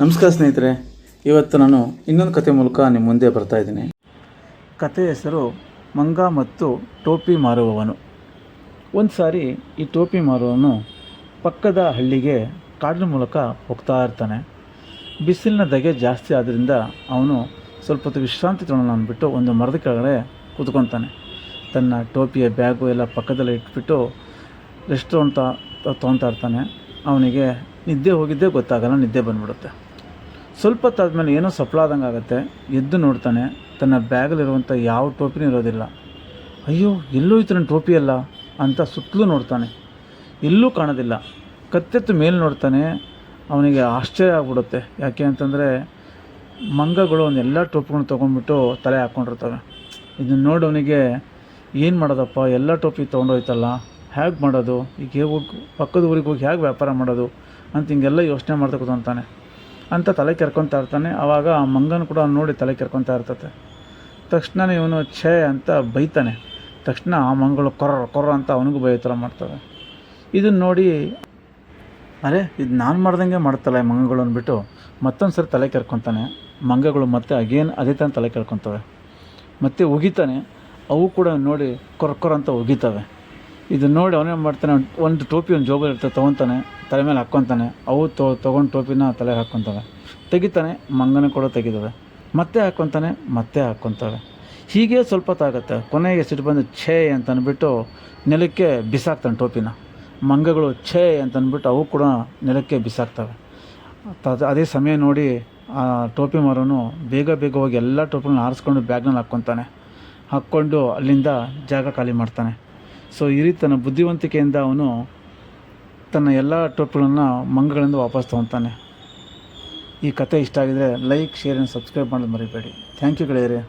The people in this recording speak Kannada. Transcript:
ನಮಸ್ಕಾರ ಸ್ನೇಹಿತರೆ, ಇವತ್ತು ನಾನು ಇನ್ನೊಂದು ಕತೆ ಮೂಲಕ ನಿಮ್ಮ ಮುಂದೆ ಬರ್ತಾ ಇದ್ದೀನಿ. ಕತೆ ಹೆಸರು ಮಂಗ ಮತ್ತು ಟೋಪಿ ಮಾರುವವನು. ಒಂದು ಸಾರಿ ಈ ಟೋಪಿ ಮಾರುವವನು ಪಕ್ಕದ ಹಳ್ಳಿಗೆ ಕಾಡಿನ ಮೂಲಕ ಹೋಗ್ತಾ ಇರ್ತಾನೆ. ಬಿಸಿಲಿನ ಧಗೆ ಜಾಸ್ತಿ ಆದ್ದರಿಂದ ಅವನು ಸ್ವಲ್ಪ ಹೊತ್ತು ವಿಶ್ರಾಂತಿ ತೊಗೊಳ್ಳೋಣ ಅಂದ್ಬಿಟ್ಟು ಒಂದು ಮರದ ಕೆಳಗಡೆ ಕೂತ್ಕೊತಾನೆ. ತನ್ನ ಟೋಪಿಯ ಬ್ಯಾಗು ಎಲ್ಲ ಪಕ್ಕದಲ್ಲೇ ಇಟ್ಬಿಟ್ಟು ರೆಸ್ಟ್ ಅಂತ ತೊಗೊತಾ ಇರ್ತಾನೆ. ಅವನಿಗೆ ನಿದ್ದೆ ಹೋಗಿದ್ದೇ ಗೊತ್ತಾಗಲ್ಲ, ನಿದ್ದೆ ಬಂದ್ಬಿಡುತ್ತೆ. ಸ್ವಲ್ಪ ತಾದ್ಮೇಲೆ ಏನೋ ಸಪ್ಪಳಾದಂಗೆ ಆಗುತ್ತೆ, ಎದ್ದು ನೋಡ್ತಾನೆ, ತನ್ನ ಬ್ಯಾಗಲ್ಲಿರುವಂಥ ಯಾವ ಟೋಪಿನೂ ಇರೋದಿಲ್ಲ. ಅಯ್ಯೋ ಎಲ್ಲೋಯ್ತು ನನ್ನ ಟೋಪಿ ಅಲ್ಲ ಅಂತ ಸುತ್ತಲೂ ನೋಡ್ತಾನೆ. ಎಲ್ಲೂ ಕಾಣೋದಿಲ್ಲ. ಕತ್ತೆತ್ತು ಮೇಲೆ ನೋಡ್ತಾನೆ, ಅವನಿಗೆ ಆಶ್ಚರ್ಯ ಆಗ್ಬಿಡುತ್ತೆ. ಯಾಕೆ ಅಂತಂದರೆ, ಮಂಗಗಳು ಅವನ್ನೆಲ್ಲ ಎಲ್ಲ ಟೋಪಿಗಳನ್ನ ತೊಗೊಂಡ್ಬಿಟ್ಟು ತಲೆ ಹಾಕ್ಕೊಂಡಿರ್ತವೆ ಇದನ್ನು ನೋಡಿ ಅವನಿಗೆ ಏನು ಮಾಡೋದಪ್ಪ, ಎಲ್ಲ ಟೋಪಿ ತೊಗೊಂಡೋಯ್ತಲ್ಲ ಹೇಗೆ ಮಾಡೋದು? ಈಗ ಹೋಗಿ, ಪಕ್ಕದ ಊರಿಗೆ ಹೋಗಿ ಹೇಗೆ ವ್ಯಾಪಾರ ಮಾಡೋದು? ಅಂತ ಹಿಂಗೆಲ್ಲ ಯೋಚನೆ ಮಾಡ್ತಾ ಕೂತ್ಕೊಂತಾನೆ. ಅಂತ ತಲೆ ಕೆರ್ಕೊತಾ ಇರ್ತಾನೆ. ಆವಾಗ ಆ ಮಂಗನ ಕೂಡ ನೋಡಿ ತಲೆ ಕೆರ್ಕೊತಾ ಇರ್ತತೆ. ತಕ್ಷಣ ಇವನು ಛೇ ಅಂತ ಬೈತಾನೆ. ತಕ್ಷಣ ಆ ಮಂಗಳು ಕೊರ ಕೊರ ಅಂತ ಅವನಿಗೂ ಬೈಯೋ ಥರ ಮಾಡ್ತವೆ. ಇದನ್ನು ನೋಡಿ, ಅರೆ, ಇದು ನಾನು ಮಾಡ್ದಂಗೆ ಮಾಡ್ತಲ್ಲ ಈ ಮಂಗಗಳು ಅಂದ್ಬಿಟ್ಟು ಮತ್ತೊಂದು ಸರಿ ತಲೆ ಕೆರ್ಕೊತಾನೆ. ಮಂಗಗಳು ಮತ್ತೆ ಅಗೇನ್ ಅದೇ ತಾನೆ ತಲೆ ಕೆರ್ಕೊತವೆ. ಮತ್ತೆ ಉಗಿತಾನೆ. ಅವು ಕೂಡ ನೋಡಿ ಕೊರ ಕೊರ ಅಂತ ಉಗಿತವೆ. ಇದನ್ನು ನೋಡಿ ಅವನೇನು ಮಾಡ್ತಾನೆ, ಒಂದು ಟೋಪಿ, ಒಂದು ಜೋಬಲ್ಲಿ ಇರ್ತದೆ, ತೊಗೊತಾನೆ. ತಲೆ ಮೇಲೆ ಹಾಕ್ಕೊತಾನೆ. ಅವು ತೊ, ತೊಗೊಂಡು ಟೋಪಿನ ತಲೆಗೆ ಹಾಕ್ಕೊತಾವೆ. ತೆಗಿತಾನೆ, ಮಂಗನ ಕೂಡ ತೆಗಿತವೆ. ಮತ್ತೆ ಹಾಕ್ಕೊತಾನೆ, ಮತ್ತೆ ಹಾಕ್ಕೊತಾವೆ. ಹೀಗೆ ಸ್ವಲ್ಪ ಹೊತ್ತಾಗತ್ತೆ. ಕೊನೆಗೆ ಸಿಟ್ಟು ಬಂದು ಛೇ ಅಂತ ಅಂದ್ಬಿಟ್ಟು ನೆಲಕ್ಕೆ ಬಿಸಾಕ್ತಾನೆ ಟೋಪಿನ. ಮಂಗಗಳು ಛೇ ಅಂತ ಅಂದ್ಬಿಟ್ಟು ಅವು ಕೂಡ ನೆಲಕ್ಕೆ ಬಿಸಾಕ್ತವೆ. ಅದೇ ಸಮಯ ನೋಡಿ ಆ ಟೋಪಿ ಮಾರೋನು ಬೇಗ ಬೇಗ ಹೋಗಿ ಎಲ್ಲ ಟೋಪಿಗಳನ್ನ ಆರಿಸ್ಕೊಂಡು ಬ್ಯಾಗ್ನಲ್ಲಿ ಹಾಕ್ಕೊತಾನೆ. ಹಾಕ್ಕೊಂಡು ಅಲ್ಲಿಂದ ಜಾಗ ಖಾಲಿ ಮಾಡ್ತಾನೆ. ಸೊ ಈ ರೀತಿ ಬುದ್ಧಿವಂತಿಕೆಯಿಂದ ಅವನು ತನ್ನ ಎಲ್ಲ ಟೋಪಿಗಳನ್ನು ಮಂಗಗಳಿಂದ ವಾಪಸ್ ತೊಗೊತಾನೆ. ಈ ಕತೆ ಇಷ್ಟ ಆಗಿದ್ದರೆ ಲೈಕ್ ಶೇರ್ ಆ್ಯಂಡ್ ಸಬ್ಸ್ಕ್ರೈಬ್ ಮಾಡೋದು ಮರಿಬೇಡಿ. ಥ್ಯಾಂಕ್ ಯು ಗೆಳೆಯರೆ